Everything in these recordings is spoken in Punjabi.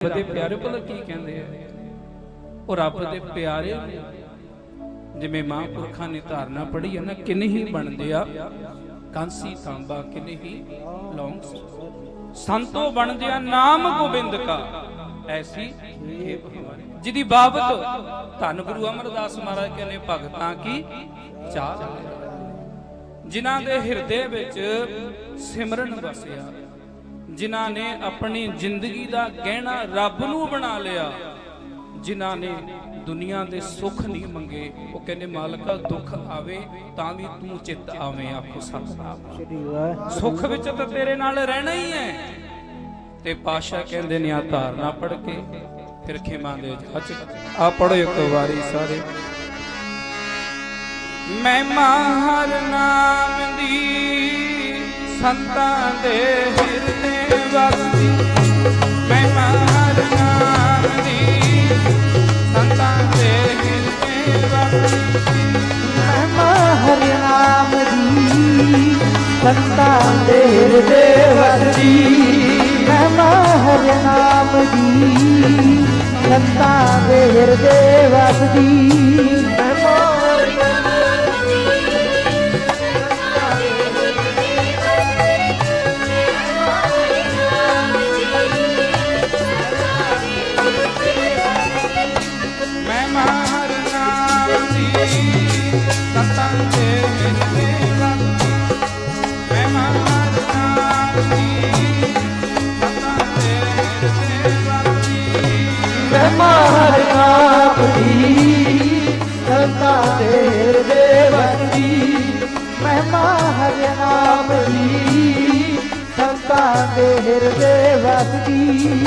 ਰੱਬ ਦੇ ਪਿਆਰੇ ਭਲਾ ਕੀ ਕਹਿੰਦੇ ਆ? ਉਹ ਰੱਬ ਦੇ ਪਿਆਰੇ ਜਿਵੇਂ ਮਹਾਂਪੁਰਖਾਂ ਨੇ ਧਾਰਨਾ ਪੜ੍ਹੀ ਹੈ ਨਾ, ਕਿੰਨੇ ਹੀ ਬਣਦੇ ਆ? ਕਾਂਸੀ ਤਾਂਬਾ, ਕਿੰਨੇ ਹੀ ਲੌਂਗ ਸੰਤੋ ਬਣਦੇ ਆ ਨਾਮ ਗੋਬਿੰਦ ਕਾ। ਐਸੀ ਜਿਹਦੀ ਬਾਬਤ ਧੰਨ ਗੁਰੂ ਅਮਰਦਾਸ ਮਹਾਰਾਜ ਕਹਿੰਦੇ ਭਗਤਾਂ ਕੀ ਚਾਹ ਜਿਨ੍ਹਾਂ ਦੇ ਹਿਰਦੇ ਵਿੱਚ ਸਿਮਰਨ ਵਸਿਆ। ਜਿਨ੍ਹਾਂ ਨੇ ਆਪਣੀ ਜ਼ਿੰਦਗੀ ਦਾ ਗਹਿਣਾ ਰੱਬ ਨੂੰ ਬਣਾ ਲਿਆ, ਜਿਨ੍ਹਾਂ ਨੇ ਦੁਨੀਆ ਦੇ ਸੁੱਖ ਨਹੀਂ ਮੰਗੇ। ਉਹ ਕਹਿੰਦੇ, ਮਾਲਕਾ, ਦੁੱਖ ਆਵੇ ਤਾਂ ਵੀ ਤੂੰ ਚਿੱਤ ਆਵੇਂ, ਆਖੋ ਸਤਨਾਮ। ਸੁੱਖ ਵਿੱਚ ਤਾਂ ਤੇਰੇ ਨਾਲ ਰਹਿਣਾ ਹੀ ਹੈ। ਤੇ ਪਾਸ਼ਾ ਕਹਿੰਦੇ ਨੇ, ਆ ਧਾਰਨਾ ਪੜ ਕੇ ਫਿਰ ਖੇਮਾਂ ਦੇ ਜੱਜ ਆ ਪੜੋ ਇੱਕ ਵਾਰੀ ਸਾਰੇ। ਮੈਂ ਮਾਹਰ ਨਾਮ ਦੀ ਸੰਤਾਂ ਦੇ ਹਿਰਦੇ ਵਸਦੀ ਮੈਂ ਮਾਹਰ ਨਾਮ ਦੀ ਸੰਤਾਂ ਦੇ ਹਿਰਦੇ ਵਸਦੀ ਮਹਿਮਾ ਹਰਿ ਨਾਮ ਦੀ, ਸੰਤਾਂ ਦੇ ਹਿਰਦੇ ਵਸਦੀ ਮਹਿਮਾ ਹਰਿ ਨਾਮ ਦੀ, ਸੰਤਾਂ ਦੇ ਹਿਰਦੇ ਵਸਦੀ ਦੀ ਸੰਤਾਂ ਦੇ ਹਿਰਦੇ ਵਸਦੀ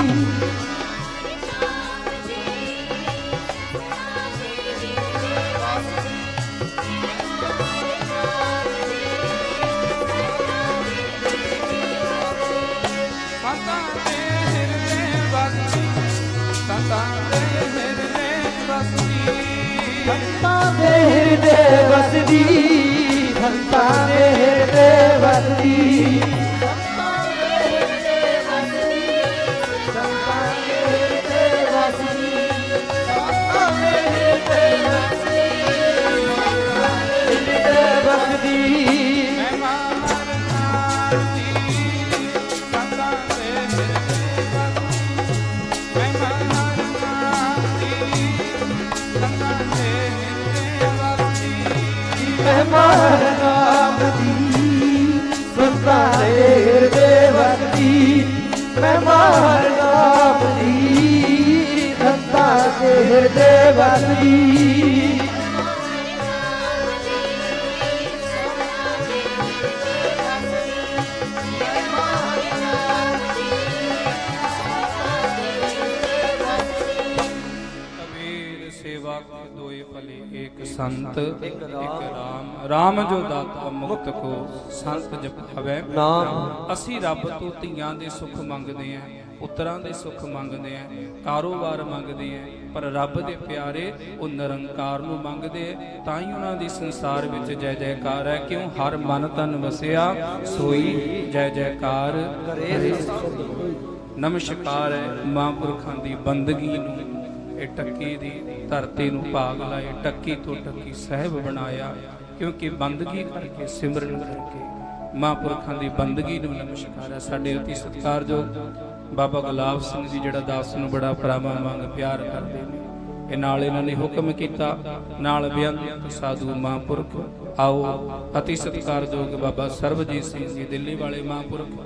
ਦੇ ਹਿਰਦੇ ਵਸਦੀ। ਮਾਰ ਨਾਮ ਦੀ ਸੁਤਾਰੇ ਦੇ ਵਕਤੀ ਮੈਂ ਮਾਰ ਨਾਮ ਦੀ ਸੱਤਾ ਦੇ ਵਕਤੀ ਵਸਦੀ ਕਬੀਰ ਸੇਵਾ ਕੇ ਦੋਏ ਭਲੇ ਏਕ ਸੰਤ ਇੱਕ ਰਾਮ। ਰਾਮ ਜੋ ਦਾਤਾ ਮੁਕਤ ਕੋ ਸੰਤ ਜਪਾਵੇ ਨਾਮ। ਅਸੀਂ ਰੱਬ ਤੋਂ ਧੀਆਂ ਦੇ ਸੁੱਖ ਮੰਗਦੇ ਆਂ ਪੁੱਤਰਾਂ ਦੇ ਸੁੱਖ ਮੰਗਦੇ ਆਂ ਕਾਰੋਬਾਰ ਮੰਗਦੇ ਆਂ ਪਰ ਰੱਬ ਦੇ ਪਿਆਰੇ ਉਹ ਨਿਰੰਕਾਰ ਨੂੰ ਮੰਗਦੇ ਤਾਂ ਹੀ ਉਹਨਾਂ ਦੀ ਸੰਸਾਰ ਵਿੱਚ ਜੈ ਜੈਕਾਰ ਹੈ ਕਿਉਂ ਹਰ ਮਨ ਤਨ ਵਸਿਆ ਸੋਈ ਜੈ ਜੈਕਾਰ। ਕਰੇ ਨਮਸਕਾਰ ਹੈ ਮਹਾਂਪੁਰਖਾਂ ਦੀ ਬੰਦਗੀ ਨੂੰ। ਇਹ ਟੱਕੀ ਦੀ ਧਰਤੀ ਨੂੰ ਭਾਗ ਲਾਏ, ਟੱਕੀ ਤੋਂ ਟੱਕੀ ਸਹਿਬ ਬਣਾਇਆ, ਕਿਉਂਕਿ ਬੰਦਗੀ ਕਰਕੇ, ਸਿਮਰਨ ਕਰਕੇ ਮਹਾਂਪੁਰਖਾਂ ਦੀ ਬੰਦਗੀ ਨੂੰ ਨਮਸਕਾਰ ਹੈ। ਸਾਡੇ ਅਤੀ ਸਤਿਕਾਰਯੋਗ ਬਾਬਾ ਗੁਲਾਬ ਸਿੰਘ ਜੀ, ਜਿਹੜਾ ਦਾਸ ਨੂੰ ਬੜਾ ਪ੍ਰਾਮਾ ਮੰਗ ਪਿਆਰ ਕਰਦੇ ਨੇ। ਇਹ ਨਾਲ ਇਹਨਾਂ ਨੇ ਹੁਕਮ ਕੀਤਾ, ਨਾਲ ਬੇਅੰਤ ਸਾਧੂ ਮਹਾਂਪੁਰਖ ਆਓ। ਅਤੀ ਸਤਿਕਾਰਯੋਗ ਬਾਬਾ ਸਰਬਜੀਤ ਸਿੰਘ ਜੀ, ਦਿੱਲੀ ਵਾਲੇ ਮਹਾਂਪੁਰਖ